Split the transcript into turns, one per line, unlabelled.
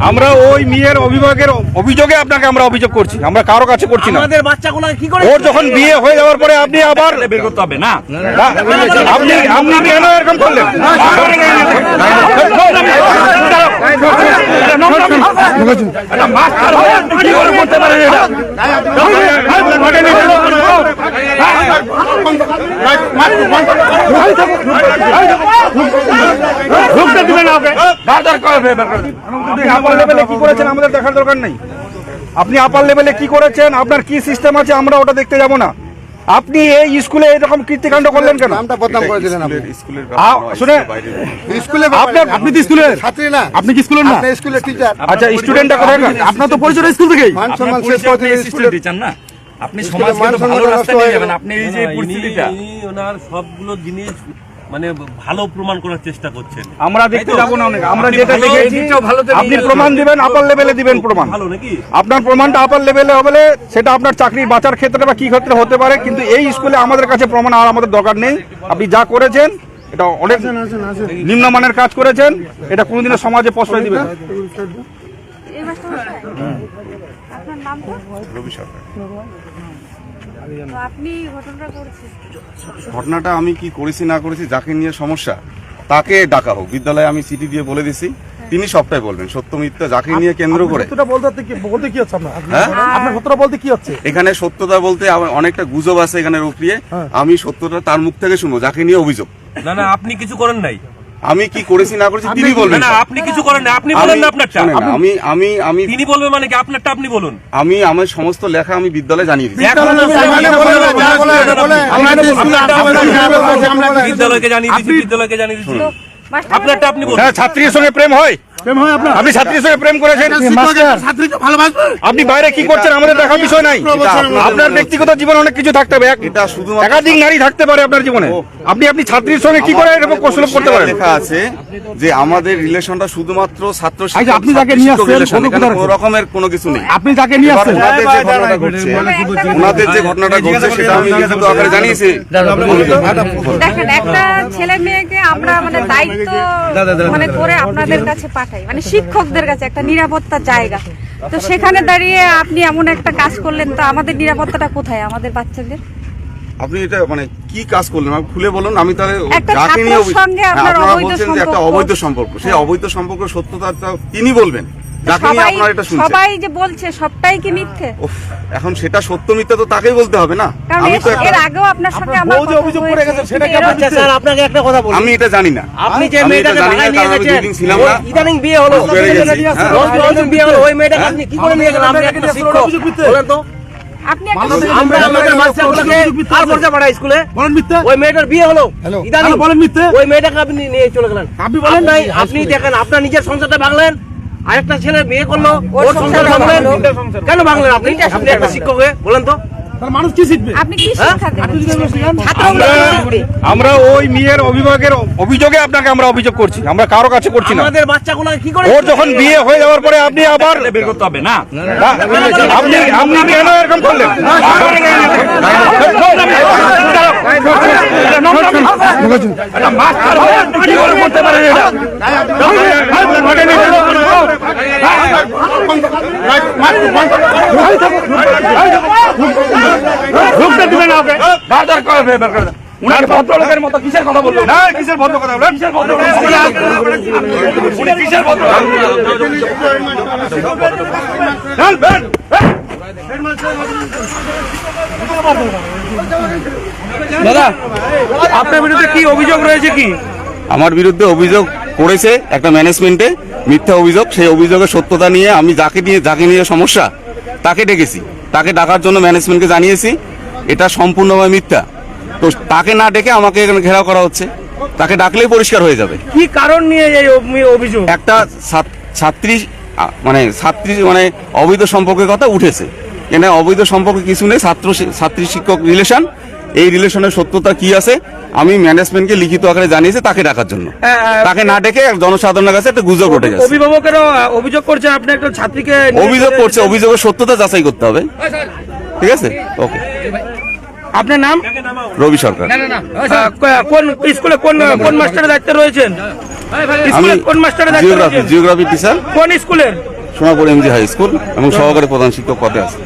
আমরা ওই মেয়ের অভিভাবকের অভিযোগে আপনাকে আমরা অভিযোগ করছি। আমরা কারও কাছে করছি না।
আমাদের বাচ্চাগুলো কি করে
ওর যখন বিয়ে হয়ে যাওয়ার পরে আপনি আবার
বের করতে হবে না?
আপনি আপনি কেন এরকম করলেন?
কি করে করতে পারেন এটা
ঢুকতে দিবেন না আপার লেভেলে কি করেছেন আমাদের দেখার দরকার নেই। আপনি আপার লেভেলে কি করেছেন আপনার কি সিস্টেম আছে আমরা ওটা দেখতে যাব না। আপনি এই স্কুলে এরকম কীর্তিকাণ্ড করলেন কেন?
আপনি।
শুনে
স্কুলে
আপনার আপনি তো স্কুলের।
ছাত্রী না।
আপনি কি স্কুলের না?
স্কুলের টিচার
আচ্ছা স্টুডেন্টটা কোথায়? আপনার তো পরিচয় স্কুল থেকেই।
মান
আপনি
দিলেন স্কুলের
teacher না? আপনি সমাজকে ভালো রাস্তায় নিয়ে যাবেন। আপনি এই যে পরিস্থিতিটা
ওনার সবগুলো জিনিস মানে ভালো প্রমাণ করার চেষ্টা করছেন।
আমরা দেখতে যাব না অনেক। আমরা
আপনি
যেটা দেখেছি আপনি প্রমাণ দিবেন আপার লেভেলে দিবেন প্রমাণ।
ভালো নাকি?
আপনার প্রমাণটা আপার লেভেলে হবে সেটা আপনার চাকরির বাঁচার ক্ষেত্রে বা কি ক্ষেত্রে হতে পারে কিন্তু এই স্কুলে আমাদের কাছে প্রমাণ আর আমাদের দরকার নেই। আপনি যা করেছেন এটা অনেক নিম্নমানের কাজ করেছেন এটা কোনোদিনও সমাজে প্রশ্রয় দিবেন
রবি সরকার।
আপনি ঘটনাটা করছেন?
ঘটনাটা আমি কি করেছি না করেছি যাকে নিয়ে সমস্যা তাকে ডাকা হোক। বিদ্যালয়ে আমি চিঠি দিয়ে বলে দিছি। তিনি সবটাই বলবেন সত্য মিথ্যা যাকে নিয়ে কেন্দ্র করে।
বলতে কি বলতে কি হচ্ছে আপনার?
হ্যাঁ?
সত্যটা বলতে কি হচ্ছে?
এখানে সত্যতা বলতে অনেকটা গুজব আছে এখানে উপরিয়ে আমি সত্যটা তার মুখ থেকে শুনব যাকে নিয়ে অভিযোগ।
না না আপনি কিছু করেন নাই।
আমি কি করেছি না করেছি তিনি বলবেন।
না আপনি কিছু করেন না আপনি বলেন না আপনারটা।
আমি আমি আমি
তিনি বলবেন মানে কি আপনারটা আপনি বলুন।
আমি আমার সমস্ত লেখা আমি বিদ্যালয়ে জানিয়ে
দিই। বিদ্যালয়কে জানিয়ে দিচ্ছি বিদ্যালয়কে জানিয়ে দিচ্ছি।
মাস্টার
আপনারটা আপনি বলুন।
হ্যাঁ ছাত্রীর সঙ্গে প্রেম হয়?
প্রেম হয় আপনার
আপনি ছাত্রীর সঙ্গে প্রেম করেছেন
ভালোবাসবে
আপনি বাইরে কি করছেন আমাদের দেখার বিষয় নাই আপনার ব্যক্তিগত জীবনে অনেক কিছু থাকতে হবে
এটা শুধুমাত্র
একাধিক নারী থাকতে পারে আপনার জীবনে আপনি আপনি ছাত্রীর সঙ্গে কি করে এরকম কোশ্চেন করতে পারেন
লেখা আছে যে আমাদের রিলেশনটা শুধুমাত্র ছাত্র
আচ্ছা, আপনি যাকে নিয়ে আসছেন, কোনো
রকমের কোনো কিছু নেই
আপনি যাকে নিয়ে আসছেন
ওনাদের যে ঘটনাটা ঘটছে সেটা আমি লিখিত আকারে জানিয়েছি
দেখেন একটা ছেলে মেয়েকে আমরা মানে দায়িত্ব মানে করে আপনাদের কাছে পাঠাই মানে শিক্ষকদের কাছে একটা নিরাপত্তা জায়গা। তো সেখানে দাঁড়িয়ে আপনি এমন একটা কাজ করলেন তো আমাদের নিরাপত্তাটা কোথায়? আমাদের বাচ্চাদের?
আপনি এটা মানে কি কাজ করলেন? খুলে বলুন আমি তাহলে
একটা
যাকে নিয়ে হ্যাঁ,
আপনার অবৈধ
বলছেন যে একটা
সম্পর্ক।
অবৈধ সম্পর্ক। সেই অবৈধ সম্পর্ক সত্যতা তিনি বলবেন।
সবাই
আপনারা এটা শুনছেন।
সবাই যে বলছে সবটাই কি মিথ্যে?
এখন সেটা সত্য মিথ্যা তো তাকেই বলতে হবে না। আমি তো
এর- আগেও আপনার সঙ্গে আমার
যে অভিযোগ করে গেছে, সেটা কি
এরা-
আচ্ছা স্যার আপনাকে একটা কথা বলি।
আমি এটা জানি না।
আপনি যে মেয়েটাকে
জানি
নিয়ে গেছেন ওই ইদানিং বিয়ে হলো।
বেড়ে গেছি।
দশ দিন বিয়ে হলো ওই মেয়েটাকে আপনি কি করে নিয়ে গেলেন? আপনি একটা শিক্ষক। বলেন তো।
আপনি
আমরা আমাদের বাচ্চাগুলোকে কার পর্যা পাঠাই স্কুলে?
বলেন মিথ্যা।
ওই মেয়েটার বিয়ে হলো। ইদানিং
বলেন মিথ্যে।
ওই মেয়েটাকে আপনি নিয়ে চলে গেলেন।
আপনি বলেন
আপনাই আপনি দেখেন আপনার নিজের সংসারটা ভাঙলেন। আরেকটা ছেলে বিয়ে করল ওর সংসার ভাঙলেন। কেন ভাঙলেন আপনি? আপনি একটা শিক্ষক হয়ে বলেন তো।
মানুষ কি শিখবে
আপনি কি শিক্ষা দেবেন
আপনি যদি এগুলো শিখান,
আমরা আমরা ওই মেয়ের অভিভাবকের অভিযোগে আপনাকে আমরা অভিযোগ করছি আমরা কারও কাছে করছি না
আমাদের বাচ্চাগুলো কি করে
ওর যখন বিয়ে হয়ে যাওয়ার পরে আপনি আবার
বের করতে হবে না
না, আপনি আপনি কেন এরকম করলেন
কি করে করতে পারেন এটা
ঢুকতে দিবেন না ওকে
বারবার করে বের করে। ভদ্রলোকের মতো কিসের কথা বলবেন
না কিসের ভদ্র কথা
কিসের ভদ্র উনি কিসের ভদ্র
দাদা আপনার বিরুদ্ধে কি অভিযোগ রয়েছে কি?
আমার বিরুদ্ধে অভিযোগ করেছে একটা ম্যানেজমেন্টে মিথ্যা অভিযোগ। সেই অভিযোগের সত্যতা নিয়ে আমি যাকে নিয়ে যাকে নিয়ে সমস্যা তাকে ডেকেছি। তাকে ডাকার জন্য ম্যানেজমেন্টকে জানিয়েছি। এটা সম্পূর্ণভাবে মিথ্যা। তো তাকে না ডেকে আমাকে এখানে ঘেরাও করা হচ্ছে। তাকে ডাকলেই পরিষ্কার হয়ে যাবে।
কি কারণ নিয়ে এই অভি- অভিযোগ?
একটা ছাত্রী মানে ছাত্রী মানে অবৈধ সম্পর্কের কথা উঠেছে। এখানে অবৈধ সম্পর্কে কিছু নেই ছাত্র ছাত্রী শিক্ষক রিলেশন এই রিলেশনের সত্যতা কি আছে? আমি ম্যানেজমেন্টকে লিখিত আকারে জানিয়েছি তাকে ডাকার জন্য। তাকে না ডেকে জনসাধারণের কাছে একটা গুজব উঠে গেছে।
অভিভাবকেরও অভিযোগ করছে আপনি একটা ছাত্রীকে
অভিযোগ করছে অভিযোগের সত্যতা যাচাই করতে হবে। ঠিক আছে? ওকে।
আপনার নাম?
রবি সরকার।
কোন স্কুলে কোন কোন মাস্টারের দায়িত্বে রয়েছেন? কোন মাস্টারের দায়িত্বে
জিওগ্রাফি জিওগ্রাফি টিচার
কোন স্কুলের?
সোনাপুর এমজি হাই স্কুল এবং সহকারী প্রধান শিক্ষক পদে আছে।